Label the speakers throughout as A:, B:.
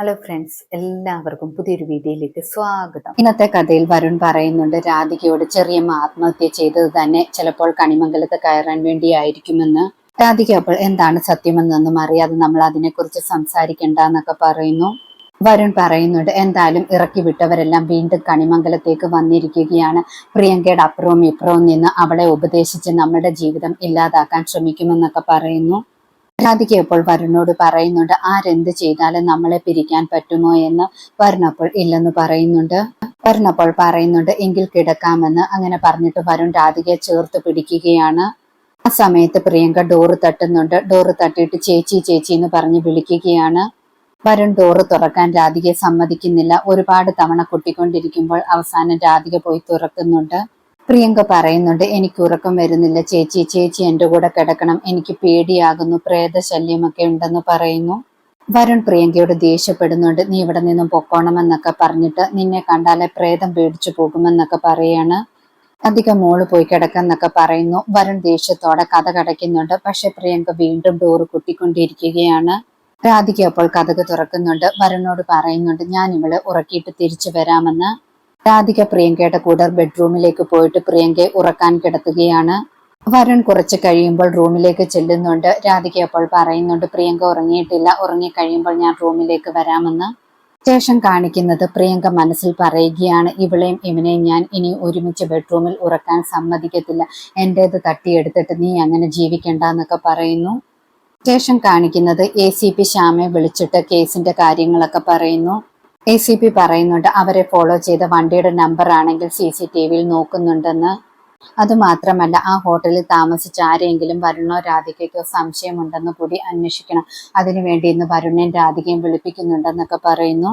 A: Hello friends എല്ലാവർക്കും പുതിയൊരു വീഡിയോയിലേക്ക് സ്വാഗതം. ഇന്നത്തെ കഥയിൽ വരുൺ പറയുന്നുണ്ട് രാധികയോട് ചെറിയമ്മ ആത്മഹത്യ ചെയ്തത് തന്നെ ചിലപ്പോൾ കണിമംഗലത്ത് കയറാൻ വേണ്ടിയായിരിക്കുമെന്ന്. രാധിക അപ്പോൾ എന്താണ് സത്യമെന്നൊന്നും അറിയാതെ നമ്മൾ അതിനെക്കുറിച്ച് സംസാരിക്കേണ്ട എന്നൊക്കെ പറയുന്നു. വരുൺ പറയുന്നുണ്ട് എന്തായാലും ഇറക്കി വിട്ടവരെല്ലാം വീണ്ടും കണിമംഗലത്തേക്ക് വന്നിരിക്കുകയാണ്. പ്രിയങ്കയുടെ അപ്പുറവും ഇപ്പുറവും നിന്ന് അവളെ ഉപദേശിച്ച് നമ്മുടെ ജീവിതം ഇല്ലാതാക്കാൻ ശ്രമിക്കുമെന്നൊക്കെ പറയുന്നു. രാധിക അപ്പോൾ വരുണോട് പറയുന്നുണ്ട് ആരെന്ത് ചെയ്താലും നമ്മളെ പിരിക്കാൻ പറ്റുമോ എന്ന് വരുണ അപ്പോൾ ഇല്ലെന്ന് പറയുന്നുണ്ട്. വരുണ അപ്പോൾ പറയുന്നുണ്ട് എങ്കിൽ കിടക്കാമെന്ന്. അങ്ങനെ പറഞ്ഞിട്ട് വരുൺ രാധികയെ ചേർത്ത് പിടിക്കുകയാണ്. ആ സമയത്ത് പ്രിയങ്ക ഡോറ് തട്ടുന്നുണ്ട്. ഡോറ് തട്ടിയിട്ട് ചേച്ചി ചേച്ചി എന്ന് പറഞ്ഞ് വിളിക്കുകയാണ്. വരുൺ ഡോറ് തുറക്കാൻ രാധികയെ സമ്മതിക്കുന്നില്ല. ഒരുപാട് തവണ കൊട്ടിക്കൊണ്ടിരിക്കുമ്പോൾ അവസാനം രാധിക പോയി തുറക്കുന്നുണ്ട്. പ്രിയങ്ക പറയുന്നുണ്ട് എനിക്ക് ഉറക്കം വരുന്നില്ല. ചേച്ചി ചേച്ചി എന്റെ കൂടെ കിടക്കണം. എനിക്ക് പേടിയാകുന്നു. പ്രേതശല്യമൊക്കെ ഉണ്ടെന്ന് പറയുന്നു. വരുൺ പ്രിയങ്കയോട് ദേഷ്യപ്പെടുന്നുണ്ട് നീ ഇവിടെ നിന്നും പൊക്കോണമെന്നൊക്കെ പറഞ്ഞിട്ട് നിന്നെ കണ്ടാലെ പ്രേതം പേടിച്ചു പോകുമെന്നൊക്കെ പറയാണ്. അധികം മോൾ പോയി കിടക്കെന്നൊക്കെ പറയുന്നു. വരുൺ ദേഷ്യത്തോടെ കഥ കടയ്ക്കുന്നുണ്ട് പക്ഷെ പ്രിയങ്ക വീണ്ടും ഡോറ് കുട്ടിക്കൊണ്ടിരിക്കുകയാണ്. രാധിക അപ്പോൾ കഥക് തുറക്കുന്നുണ്ട്. വരുണോട് പറയുന്നുണ്ട് ഞാൻ ഇവളെ ഉറക്കിയിട്ട് തിരിച്ചു വരാമെന്ന്. രാധിക പ്രിയങ്കയുടെ കൂടെ ബെഡ്റൂമിലേക്ക് പോയിട്ട് പ്രിയങ്കയെ ഉറക്കാൻ കിടത്തുകയാണ് വരുൺ കുറച്ച് കഴിയുമ്പോൾ റൂമിലേക്ക് ചെല്ലുന്നുണ്ട്. രാധിക അപ്പോൾ പറയുന്നുണ്ട് പ്രിയങ്ക ഉറങ്ങിയിട്ടില്ല. ഉറങ്ങി കഴിയുമ്പോൾ ഞാൻ റൂമിലേക്ക് വരാമെന്ന്. ശേഷം കാണിക്കുന്നത് പ്രിയങ്ക മനസ്സിൽ പറയുകയാണ് ഇവളെയും ഇവനെയും ഞാൻ ഇനി ഒരുമിച്ച് ബെഡ്റൂമിൽ ഉറക്കാൻ സമ്മതിക്കത്തില്ല. എന്റേത് തട്ടിയെടുത്തിട്ട് നീ അങ്ങനെ ജീവിക്കണ്ട എന്നൊക്കെ പറയുന്നു. ശേഷം കാണിക്കുന്നത് എ സി പി ശ്യാമയെ വിളിച്ചിട്ട് കേസിന്റെ കാര്യങ്ങളൊക്കെ പറയുന്നു. എ സി പി പറയുന്നുണ്ട് അവരെ ഫോളോ ചെയ്ത വണ്ടിയുടെ നമ്പർ ആണെങ്കിൽ സി സി ടി വിയിൽ നോക്കുന്നുണ്ടെന്ന്. അതുമാത്രമല്ല ആ ഹോട്ടലിൽ താമസിച്ച ആരെങ്കിലും വരുണോ രാധികയ്ക്കോ സംശയമുണ്ടെന്ന് കൂടി അന്വേഷിക്കണം. അതിനുവേണ്ടി ഇന്ന് വരുണയും രാധികയും വിളിപ്പിക്കുന്നുണ്ടെന്നൊക്കെ പറയുന്നു.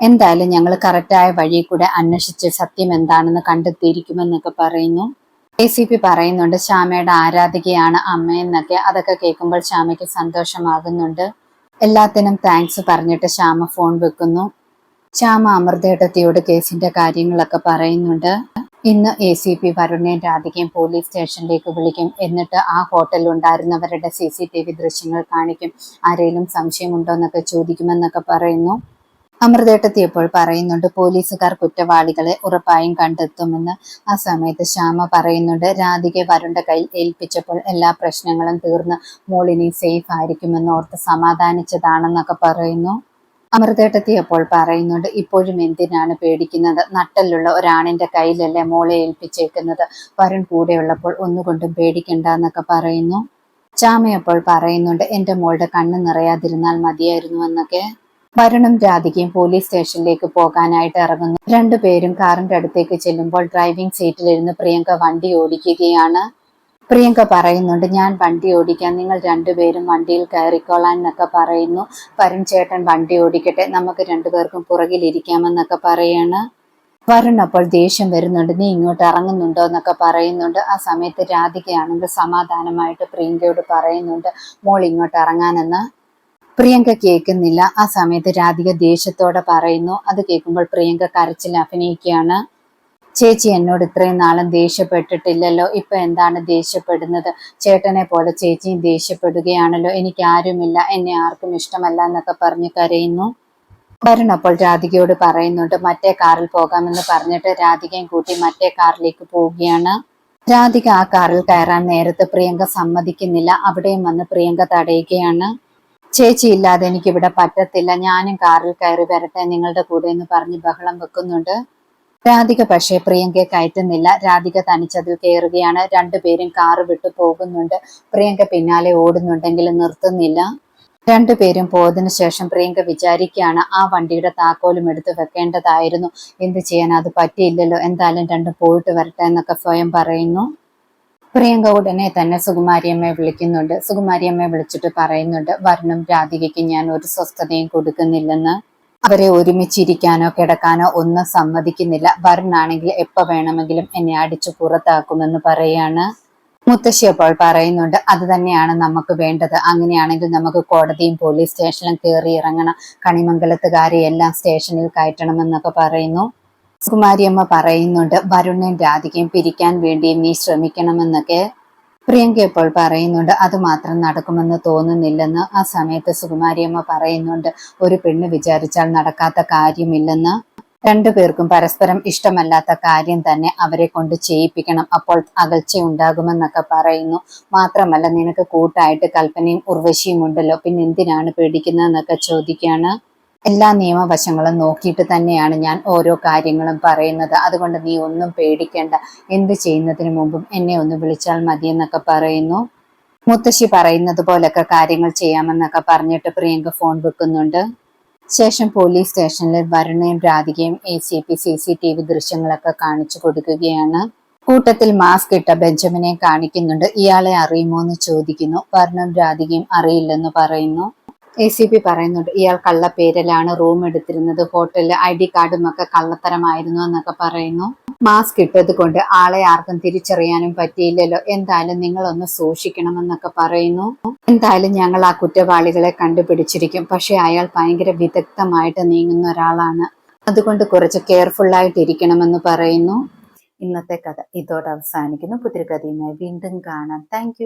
A: എന്തായാലും ഞങ്ങൾ കറക്റ്റായ വഴി കൂടെ അന്വേഷിച്ച് സത്യം എന്താണെന്ന് കണ്ടെത്തിയിരിക്കുമെന്നൊക്കെ പറയുന്നു. എ സി പി പറയുന്നുണ്ട് ശ്യാമയുടെ ആരാധികയാണ് അമ്മയെന്നൊക്കെ അതൊക്കെ കേൾക്കുമ്പോൾ ശ്യാമയ്ക്ക് സന്തോഷമാകുന്നുണ്ട്. എല്ലാത്തിനും താങ്ക്സ് പറഞ്ഞിട്ട് ശ്യാമ ഫോൺ വെക്കുന്നു. ശ്യാമ അമൃതേട്ടത്തിയോട് കേസിന്റെ കാര്യങ്ങളൊക്കെ പറയുന്നുണ്ട്. ഇന്ന് എ സി പി വരുണേൻ രാധികയും പോലീസ് സ്റ്റേഷനിലേക്ക് വിളിക്കും. എന്നിട്ട് ആ ഹോട്ടലിൽ ഉണ്ടായിരുന്നവരുടെ സി സി ടി വി ദൃശ്യങ്ങൾ കാണിക്കും. ആരെങ്കിലും സംശയമുണ്ടോ എന്നൊക്കെ ചോദിക്കുമെന്നൊക്കെ പറയുന്നു. അമൃതേട്ടത്തി ഇപ്പോൾ പറയുന്നുണ്ട് പോലീസുകാർ കുറ്റവാളികളെ ഉറപ്പായും കണ്ടെത്തുമെന്ന്. ആ സമയത്ത് ശ്യാമ പറയുന്നുണ്ട് രാധികെ വരുണ്ട കയ്യിൽ ഏൽപ്പിച്ചപ്പോൾ എല്ലാ പ്രശ്നങ്ങളും തീർന്ന് മോളിനി സേഫ് ആയിരിക്കുമെന്ന് ഓർത്ത് സമാധാനിച്ചതാണെന്നൊക്കെ പറയുന്നു. അമൃതേട്ടത്തി അപ്പോൾ പറയുന്നുണ്ട് ഇപ്പോഴും എന്തിനാണ് പേടിക്കുന്നത്? നട്ടലുള്ള ഒരാണിന്റെ കയ്യിലല്ലേ മോളെ ഏൽപ്പിച്ചേക്കുന്നത്? വരുൺ കൂടെയുള്ളപ്പോൾ ഒന്നുകൊണ്ടും പേടിക്കണ്ട എന്നൊക്കെ പറയുന്നു. ചാമയപ്പോൾ പറയുന്നുണ്ട് എന്റെ മോളുടെ കണ്ണ് നിറയാതിരുന്നാൽ മതിയായിരുന്നു എന്നൊക്കെ. വരുണും രാധികയും പോലീസ് സ്റ്റേഷനിലേക്ക് പോകാനായിട്ട് ഇറങ്ങുന്നു. രണ്ടുപേരും കാറിന്റെ അടുത്തേക്ക് ചെല്ലുമ്പോൾ ഡ്രൈവിംഗ് സീറ്റിലിരുന്ന് പ്രിയങ്ക വണ്ടി ഓടിക്കുകയാണ്. പ്രിയങ്ക പറയുന്നുണ്ട് ഞാൻ വണ്ടി ഓടിക്കാം നിങ്ങൾ രണ്ടുപേരും വണ്ടിയിൽ കയറിക്കോളാൻ എന്നൊക്കെ പറയുന്നു. വരുൺ ചേട്ടൻ വണ്ടി ഓടിക്കട്ടെ നമുക്ക് രണ്ടുപേർക്കും പുറകിലിരിക്കാമെന്നൊക്കെ പറയാണ്. വരുൺ അപ്പോൾ ദേഷ്യം വരുന്നുണ്ട് നീ ഇങ്ങോട്ട് ഇറങ്ങുന്നുണ്ടോ എന്നൊക്കെ പറയുന്നുണ്ട്. ആ സമയത്ത് രാധികയാണെങ്കിൽ സമാധാനമായിട്ട് പ്രിയങ്കയോട് പറയുന്നുണ്ട് മോൾ ഇങ്ങോട്ട് ഇറങ്ങാനെന്ന്. പ്രിയങ്ക കേൾക്കുന്നില്ല. ആ സമയത്ത് രാധിക ദേഷ്യത്തോടെ പറയുന്നു. അത് കേൾക്കുമ്പോൾ പ്രിയങ്ക കരച്ചിൽ അഭിനയിക്കുകയാണ്. ചേച്ചി എന്നോട് ഇത്രയും നാളും ദേഷ്യപ്പെട്ടിട്ടില്ലല്ലോ. ഇപ്പൊ എന്താണ് ദേഷ്യപ്പെടുന്നത്? ചേട്ടനെ പോലെ ചേച്ചിയും ദേഷ്യപ്പെടുകയാണല്ലോ. എനിക്ക് ആരുമില്ല. എന്നെ ആർക്കും ഇഷ്ടമല്ല എന്നൊക്കെ പറഞ്ഞ് കരയുന്നു. വരുൺ അപ്പോൾ രാധികയോട് പറയുന്നുണ്ട് മറ്റേ കാറിൽ പോകാമെന്ന് പറഞ്ഞിട്ട് രാധികയും കൂട്ടി മറ്റേ കാറിലേക്ക് പോവുകയാണ്. രാധിക ആ കാറിൽ കയറാൻ നേരത്ത് പ്രിയങ്ക സമ്മതിക്കുന്നില്ല. അവിടെയും വന്ന് പ്രിയങ്ക തടയുകയാണ്. ചേച്ചി ഇല്ലാതെ എനിക്കിവിടെ പറ്റത്തില്ല. ഞാനും കാറിൽ കയറി വരട്ടെ. നിങ്ങളുടെ കൂടെ എന്ന് പറഞ്ഞ് ബഹളം വെക്കുന്നുണ്ട്. രാധിക പക്ഷേ പ്രിയങ്കയെ കയറ്റുന്നില്ല രാധിക തനിച്ചതിൽ കയറുകയാണ്. രണ്ടുപേരും കാറ് വിട്ടു പോകുന്നുണ്ട്. പ്രിയങ്ക പിന്നാലെ ഓടുന്നുണ്ടെങ്കിലും നിർത്തുന്നില്ല. രണ്ടുപേരും പോയതിനു ശേഷം പ്രിയങ്ക വിചാരിക്കുകയാണ് ആ വണ്ടിയുടെ താക്കോലും എടുത്ത് വെക്കേണ്ടതായിരുന്നു. എന്ത് ചെയ്യാൻ? അത് പറ്റിയില്ലല്ലോ. എന്തായാലും രണ്ടും പോയിട്ട് വരട്ടെ എന്നൊക്കെ സ്വയം പറയുന്നു. പ്രിയങ്ക ഉടനെ തന്നെ സുകുമാരിയമ്മയെ വിളിക്കുന്നുണ്ട്. സുകുമാരിയമ്മയെ വിളിച്ചിട്ട് പറയുന്നുണ്ട് വരണം രാധികയ്ക്ക് ഞാൻ ഒരു സ്വസ്ഥതയും കൊടുക്കുന്നില്ലെന്ന്. അവരെ ഒരുമിച്ചിരിക്കാനോ കിടക്കാനോ ഒന്നും സമ്മതിക്കുന്നില്ല. വരുണാണെങ്കിൽ എപ്പോൾ വേണമെങ്കിലും എന്നെ അടിച്ചു പുറത്താക്കുമെന്ന് പറയാണ് മുത്തശ്ശി അപ്പോൾ പറയുന്നുണ്ട് അത് തന്നെയാണ് നമുക്ക് വേണ്ടത്. അങ്ങനെയാണെങ്കിൽ നമുക്ക് കോടതിയും പോലീസ് സ്റ്റേഷനിലും കയറി ഇറങ്ങണം. കണിമംഗലത്തുകാരെ എല്ലാം സ്റ്റേഷനിൽ കയറ്റണമെന്നൊക്കെ പറയുന്നു. കുമാരിയമ്മ പറയുന്നുണ്ട് വരുണയും രാധികയും പിരിക്കാൻ വേണ്ടിയും നീ ശ്രമിക്കണമെന്നൊക്കെ. പ്രിയങ്ക ഇപ്പോൾ പറയുന്നുണ്ട് അത് മാത്രം നടക്കുമെന്ന് തോന്നുന്നില്ലെന്ന്. ആ സമയത്ത് സുകുമാരിയമ്മ പറയുന്നുണ്ട് ഒരു പെണ്ണ് വിചാരിച്ചാൽ നടക്കാത്ത കാര്യമില്ലെന്ന്. രണ്ടുപേർക്കും പരസ്പരം ഇഷ്ടമല്ലാത്ത കാര്യം തന്നെ അവരെ കൊണ്ട് ചെയ്യിപ്പിക്കണം. അപ്പോൾ അകൽച്ച ഉണ്ടാകുമെന്നൊക്കെ പറയുന്നു. മാത്രമല്ല നിനക്ക് കൂട്ടായിട്ട് കൽപ്പനയും ഉർവശിയും ഉണ്ടല്ലോ. പിന്നെ എന്തിനാണ് പേടിക്കുന്നതെന്നൊക്കെ ചോദിക്കുകയാണ് എല്ലാ നിയമവശങ്ങളും നോക്കിയിട്ട് തന്നെയാണ് ഞാൻ ഓരോ കാര്യങ്ങളും പറയുന്നത്. അതുകൊണ്ട് നീ ഒന്നും പേടിക്കേണ്ട. എന്ത് ചെയ്യുന്നതിന് മുമ്പും എന്നെ ഒന്ന് വിളിച്ചാൽ മതിയെന്നൊക്കെ പറയുന്നു. മുത്തശ്ശി പറയുന്നത് പോലൊക്കെ കാര്യങ്ങൾ ചെയ്യാമെന്നൊക്കെ പറഞ്ഞിട്ട് പ്രിയങ്ക ഫോൺ വെക്കുന്നുണ്ട്. ശേഷം പോലീസ് സ്റ്റേഷനിൽ വരുണയും രാധികയും A C P C C T V ദൃശ്യങ്ങളൊക്കെ കാണിച്ചു കൊടുക്കുകയാണ്. കൂട്ടത്തിൽ മാസ്ക് ഇട്ട ബെഞ്ചമിനെ കാണിക്കുന്നുണ്ട്. ഇയാളെ അറിയുമോ എന്ന് ചോദിക്കുന്നു. വരുണും രാധികയും അറിയില്ലെന്ന് പറയുന്നു. എ സി പി പറയുന്നുണ്ട് ഇയാൾ കള്ളപ്പേരിലാണ് റൂം എടുത്തിരുന്നത് ഹോട്ടലിൽ ഐ ഡി കാർഡും ഒക്കെ കള്ളത്തരമായിരുന്നു എന്നൊക്കെ പറയുന്നു. മാസ്ക് ഇട്ടത് കൊണ്ട് ആളെ ആർക്കും തിരിച്ചറിയാനും പറ്റിയില്ലല്ലോ എന്തായാലും നിങ്ങളൊന്ന് സൂക്ഷിക്കണമെന്നൊക്കെ പറയുന്നു. എന്തായാലും ഞങ്ങൾ ആ കുറ്റവാളികളെ കണ്ടുപിടിച്ചിരിക്കും പക്ഷെ അയാൾ ഭയങ്കര വിദഗ്ധമായിട്ട് നീങ്ങുന്ന ഒരാളാണ്. അതുകൊണ്ട് കുറച്ച് കെയർഫുൾ ആയിട്ട് ഇരിക്കണമെന്ന് പറയുന്നു. ഇന്നത്തെ കഥ ഇതോടെ അവസാനിക്കുന്നു. പുതിയ കഥയുമായി വീണ്ടും കാണാം. താങ്ക്